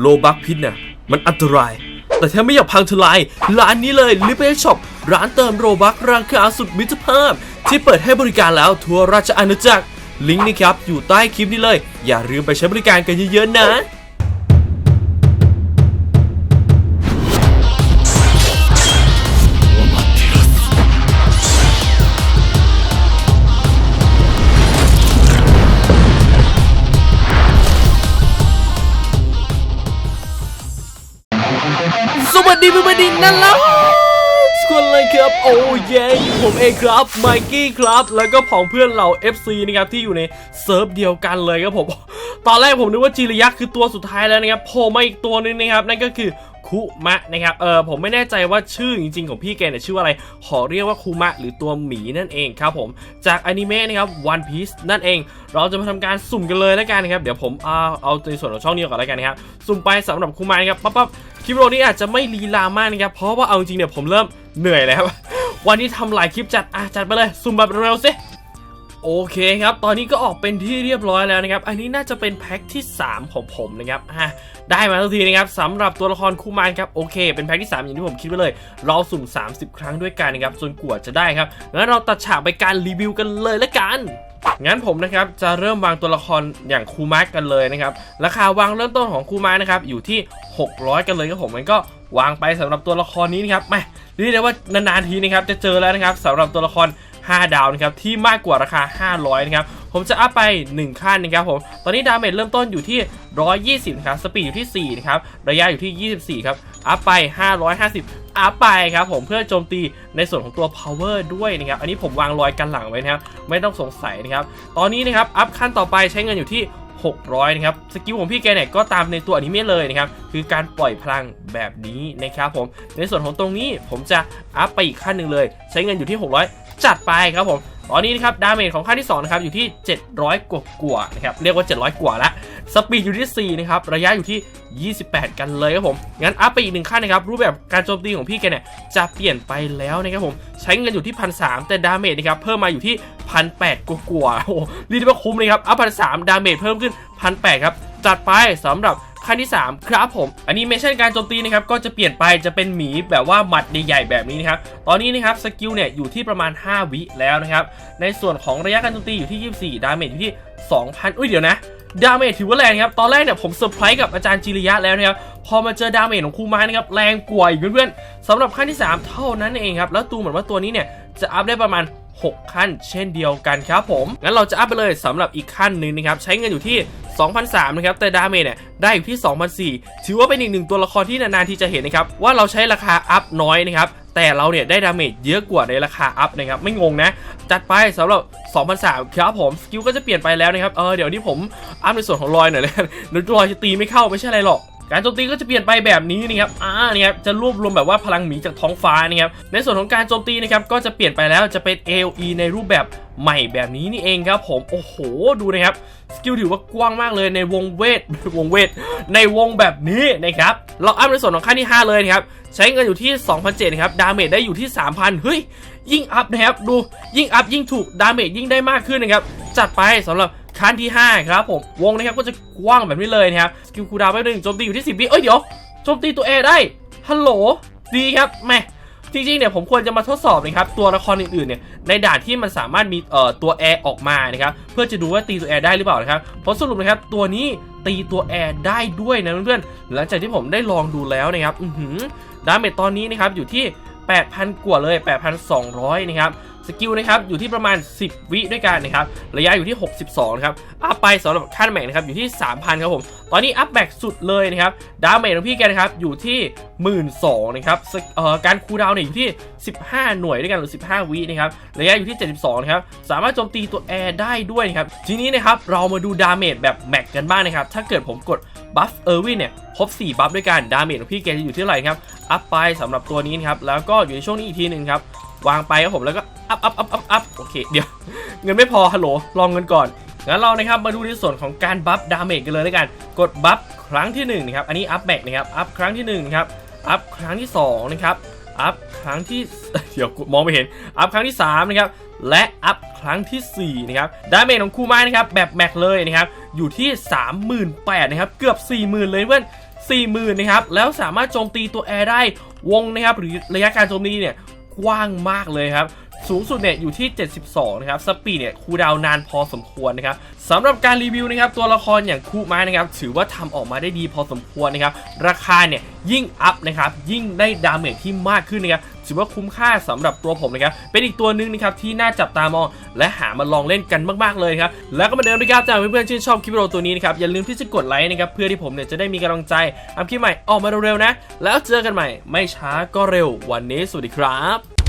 โลบักพิษเนี่ยมันอันตราย แต่ถ้าไม่อยากพังทลาย ร้านนี้เลยลิเบช็อปร้านเติมโรบักราคาสุดมิตรภาพ ที่เปิดให้บริการแล้วทั่วราชอาณาจักร ลิงก์นี่ครับอยู่ใต้คลิปนี้เลย อย่าลืมไปใช้บริการกันเยอะๆนะ สวัสดีเพื่อนๆดินนั่นแล้วทุกคนเลยครับโอ้เย้ผมเองครับไมกี้ครับ แล้วก็ผองเพื่อนเรา FC นะครับที่อยู่ในเซิร์ฟเดียวกันเลยครับผม ตอนแรกผมนึกว่าจิริยักษ์คือตัวสุดท้ายแล้วนะครับโผล่มาอีกตัวนึงนะครับนั่นก็คือ คุมะนะครับเออผมไม่แน่ใจว่าชื่อจริง ๆ ของพี่แกเนี่ยชื่ออะไร ขอเรียกว่าคุมะหรือตัวหมีนั่นเองครับผมจากอนิเมะนะครับ One Piece นั่นเอง เราจะมาทำการสุ่มกันเลยแล้วกันนะครับเดี๋ยวผมเอาเอาในส่วนของช่องนี้ก่อนแล้วกันนะครับสุ่มไปสำหรับคุมะนะครับปั๊บปั๊บคลิปวิดีโอนี้อาจจะไม่ลีลามากนะครับเพราะว่าเอาจริงๆเนี่ยผมเริ่มเหนื่อยแล้ววันนี้ทำหลายคลิปจัดอะจัดไปเลยซุ่มแบบเร็วสิ โอเคครับ ตอนนี้ก็ออกเป็นที่เรียบร้อยแล้วนะครับ อันนี้น่าจะเป็นแพ็คที่ 3 ของผมนะครับอะได้มาทันทีนะครับสำหรับตัวละครคู่มานครับ โอเค เป็นแพ็คที่ 3 อย่างที่ผมคิดไว้เลย เราสุ่ม 30 ครั้งด้วยกันนะครับ จนกว่าจะได้ครับ งั้นเราตัดฉากไปการรีวิวกันเลยละกันงั้นผมนะครับจะเริ่มวางตัวละครอย่างคูมาร์กกันเลยนะครับราคาวางเริ่มต้นของคูมาร์กนะครับอยู่ที่ 600 กันเลยครับผมมันก็วางไปสำหรับตัวละครนี้นะครับแม่เรียกได้ว่านานๆทีนะครับจะเจอแล้วนะครับสำหรับตัวละคร 5 ดาวนะครับที่มากกว่าราคา 500นะครับผมจะอัพไป 1 ขั้นนะครับผมตอนนี้ดาเมจเริ่มต้นอยู่ที่ 120นะครับสปีดอยู่ที่4นะครับระยะอยู่ที่ 24ครับอัพไป 550 อัพไปครับผมเพื่อโจมตีในส่วนของตัว power ด้วยนะครับอันนี้ผมวางรอยกันหลังไว้นะครับไม่ต้องสงสัยนะครับตอนนี้นะครับอัพขั้นต่อไปใช้เงินอยู่ที่600นะครับสกิลของพี่แกเนี่ยก็ตามในตัวอนิเมะเลยนะครับคือการปล่อยพลังแบบนี้นะครับผมในส่วนของตรงนี้ผมจะอัพไปอีกขั้นหนึ่งเลย ใช้เงินอยู่ที่600 จัดไปครับผมตอนนี้นะครับดาเมจของขั้นที่2นะครับอยู่ที่ 700 กว่ากว่านะครับเรียกว่า 700 กว่าละสปีดอยู่ที่4นะครับระยะอยู่ที่ 28 กันเลยครับผมงั้นอัพไปอีกหนึ่งขั้นนะครับรูปแบบการโจมตีของพี่แกเนี่ยจะเปลี่ยนไปแล้วนะครับผมใช้เงินอยู่ที่พันสแต่ดาเมจนะครับเพิ่มมาอยู่ที่พันแปกว่าโอ้โหรีดว่าคุ้มเลยครับอัพพันสดาเมจเพิ่มขึ้นพันแครับจัดไปสำหรับ ขั้นที่ 3 ครับผมแอนิเมชันการโจมตีนะครับก็จะเปลี่ยนไปจะเป็นหมีแบบว่าหมัดใหญ่ๆแบบนี้นะครับตอนนี้นะครับสกิลเนี่ยอยู่ที่ประมาณ 5 วิแล้วนะครับในส่วนของระยะการโจมตีอยู่ที่ 24 ดาเมจอยู่ที่ 2,000 อุ้ยเดี๋ยวนะดาเมจถือว่าแรงครับ ตอนแรกเนี่ยผมเซอร์ไพรส์กับอาจารย์จิริยะแล้วนะครับ พอมาเจอดาเมจของครูไม้นะครับ แรงกว่าอีกเพื่อนๆสำหรับขั้นที่ 3 เท่านั้นเองครับ แล้วตูเหมือนว่าตัวนี้เนี่ย จะอัพได้ประมาณ 6 ขั้นเช่นเดียวกันครับผม งั้นเราจะอัพไปเลยสำหรับอีกขั้นหนึ่งนะครับ ใช้เงินอยู่ที่ 2,003นะครับแต่ดาเมจเนี่ยได้อยู่ที่2,004ถือว่าเป็นอีกหนึ่งตัวละครที่นานๆที่จะเห็นนะครับว่าเราใช้ราคาอัพน้อยนะครับแต่เราเนี่ยได้ดาเมจเยอะกว่าในราคาอัพนะครับไม่งงนะ จัดไปสำหรับ 2,003ครับผมสกิลก็จะเปลี่ยนไปแล้วนะครับเออเดี๋ยวนี้ผมอัพในส่วนของรอยหน่อยเลยเดี๋ยวรอยจะตีไม่เข้าไม่ใช่อะไรหรอก การโจมตีก็จะเปลี่ยนไปแบบนี้นะครับอ่านี่ครับจะรวบรวมแบบว่าพลังหมีจากท้องฟ้านะครับในส่วนของการโจมตีนะครับก็จะเปลี่ยนไปแล้วจะเป็น AOE ในรูปแบบใหม่แบบนี้นี่เองครับผมโอ้โหดูนะครับสกิลถือว่ากว้างมากเลยในวงเวทวงเวทในวงแบบนี้นะครับเราอัพในส่วนของขั้นที่ 5 เลยนะครับใช้เงินอยู่ที่ 2,007นะครับดาเมจได้อยู่ที่ 3,000 เฮ้ยยิ่งอัพนะครับดูยิ่งอัพยิ่งถูกดาเมจยิ่งได้มากขึ้นนะครับจัดไปสำหรับ ขั้นที่ 5 ครับผม วงนะครับก็จะกว้างแบบนี้เลยนะครับ สกิลคูดาวไปหนึ่งโจมตีอยู่ที่ 10วิเอ้ยเดี๋ยวโจมตีตัวเอได้ ฮัลโหล ดีครับแม่จริงๆเนี่ยผมควรจะมาทดสอบนะครับตัวละครอื่นๆเนี่ยในด่านที่มันสามารถมีเอ่อตัวแอร์ออกมานะครับเพื่อจะดูว่าตีตัวแอร์ได้หรือเปล่านะครับผลสรุปนะครับตัวนี้ตีตัวแอร์ได้ด้วยนะเพื่อนๆหลังจากที่ผมได้ลองดูแล้วนะครับอือหือดาเมจตอนนี้นะครับอยู่ที่ 8,000 กว่าเลย 8,200 นะครับ สกิลนะครับอยู่ที่ประมาณ 10 วิด้วยกันนะครับระยะอยู่ที่ 62นะครับอัพไปสำหรับขั้นแม็กนะครับอยู่ที่ 3,000ครับผมตอนนี้อัพแม็กสุดเลยนะครับดาเมจของพี่แกนะครับอยู่ที่ 12,000นะครับกเอ่อการคูลดาวน์เนี่ยอยู่ที่ 15 หน่วยด้วยกันหรือ 15 วินะครับระยะอยู่ที่ 72นะครับสามารถโจมตีตัวแอร์ได้ด้วยนะครับทีนี้นะครับเรามาดูดาเมจแบบแม็กกันบ้างนะครับถ้าเกิดผมกดบัฟเออร์วินเนี่ยครบ4บัฟด้วยกันดาเมจของพี่แกจะอยู่ที่เท่าไหร่ครับอัพไปสำหรับตัวนี้นะครับแล้วก็อยู่ในช่วงนี้อีกทีหนึ่งครับ วางไปครับผมแล้วก็อัพอัพอัพอัพอัพโอเคเดี๋ยว เงินไม่พอฮัลโหลลองเงินก่อนงั้นเรานะครับมาดูในส่วนของการบัฟดาเมจกันเลยด้วยกัน กดบัฟครั้งที่1นะครับอันนี้อัพแบกนะครับอัพครั้งที่1นะครับอัพครั้งที่2นะครับอัพครั้งที่เดี๋ยวมองไม่เห็นอัพครั้งที่3นะครับและอัพครั้งทีสี่4นะครับดาเมจของคูไม้นะครับแบบแม็กเลยนะครับอยู่ที่ 38,000นะครับเกือบ 40,000 เลยเพื่อน40,000นะครับแล้วสามารถโจมตีตัวแอร์ได้วงนะครับหรือระยะการโจมตีเนี่ย กว้างมากเลยครับ สูงสุดเนี่ยอยู่ที่ 72 นะครับ สปีดเนี่ยคูดาวนานพอสมควรนะครับสำหรับการรีวิวนะครับตัวละครอย่างคูไม้นะครับถือว่าทำออกมาได้ดีพอสมควรนะครับราคาเนี่ยยิ่งอัพนะครับยิ่งได้ดาเมจที่มากขึ้นนะครับถือว่าคุ้มค่าสำหรับตัวผมนะครับเป็นอีกตัวหนึ่งนะครับที่น่าจับตามอง และหามาลองเล่นกันมากๆเลยครับแล้วก็มาเดิมนะครับจากเพื่อนๆชื่นชอบคลิปวิดีโอตัวนี้นะครับอย่าลืมที่จะกดไลค์นะครับเพื่อที่ผมเนี่ยจะได้มีกำลังใจทำคลิปใหม่ออกมาเร็วๆนะ แล้วเจอกันใหม่ไม่ช้าก็เร็ววันนี้สวัสดีครับ